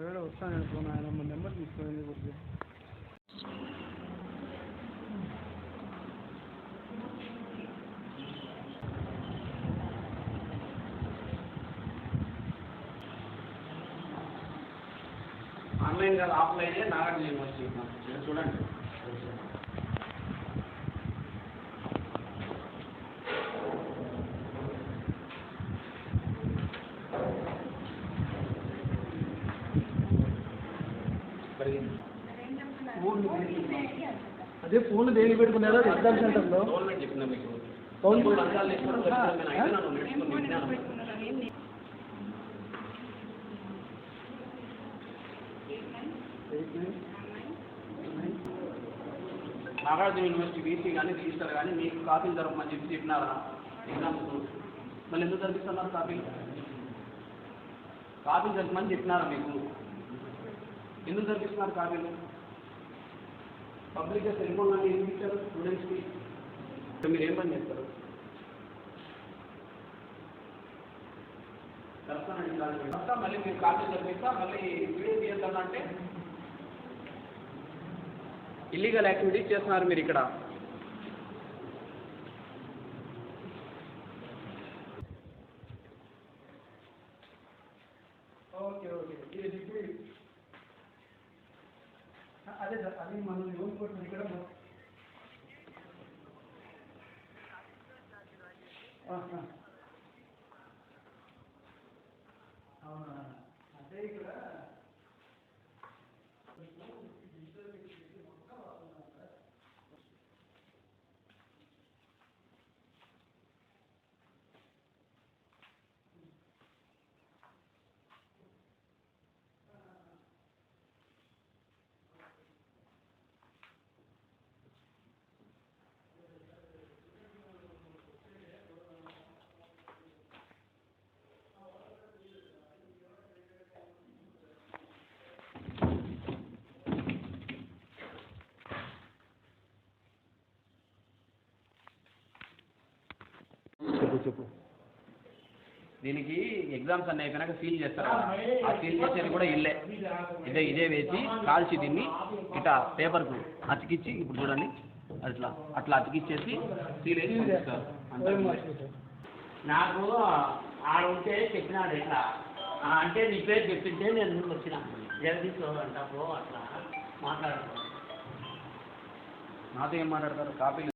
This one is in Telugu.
ఒకవేళ వస్తాను అనుకో ఆయన మన నెంబర్ తీసుకోండి కొద్దిగా ఆన్లైన్ కాదు ఆఫ్లైనే నాగార్జున యూనివర్సిటీ చూడండి. చూడండి అదే ఫోన్లు దేనికి పెట్టుకున్నారో? ఎగ్జామ్ సెంటర్లో. నాగార్జున యూనివర్సిటీ బీసీ కానీ రిజిస్టర్ కానీ మీకు కాపీలు జరపమని చెప్పి చెప్పినారా? ఎగ్జామ్స్ మళ్ళీ ఎందుకు జరిపిస్తున్నారు కాపీలు? కాపీలు జరపమని చెప్పినారా మీకు? ఎందుకు జరిపిస్తున్నారు కాపీలు పబ్లిక్గా సెల్ఫోన్ అన్ని ఎందుకు ఇచ్చారు స్టూడెంట్స్కి ఇప్పుడు మీరు ఏం పని చేస్తారు? కరెక్టా మళ్ళీ మీరు కాపీలు జరిపిస్తా మళ్ళీ వీడియో తీయాలంటే ఇల్లీగల్ యాక్టివిటీస్ చేస్తున్నారు మీరు ఇక్కడ. Okay okay. ఇది డిగ్రీ అదే సార్ అది మనం లోన్ కొట్టిన ఇక్కడ మొ- ఆహా. అవునా అదే ఇక్కడ చెప్పు చెప్పు. దీనికి ఎగ్జామ్స్ అన్నీ అయిపోయినాక సీల్ చేస్తారు. ఆ సీల్ చేసేది కూడా ఇల్లే. ఇదే ఇదే వేసి కాల్చి దీన్ని ఇట్లా పేపర్కు అతికిచ్చి ఇప్పుడు చూడండి అట్లా అట్లా అతికిచ్చేసి సీల్ వేసి పంపిస్తారు. అంతే. నాకు ఆడ ఉంటే చెప్పినాడు ఇట్లా. అంటే నీ పేరు చెప్పింటే నేను ముందు వచ్చిన. జగదీష్ అంట పో అట్లా మాట్లాడుకో. నాతో ఏం మాట్లాడతారు? కాపీలు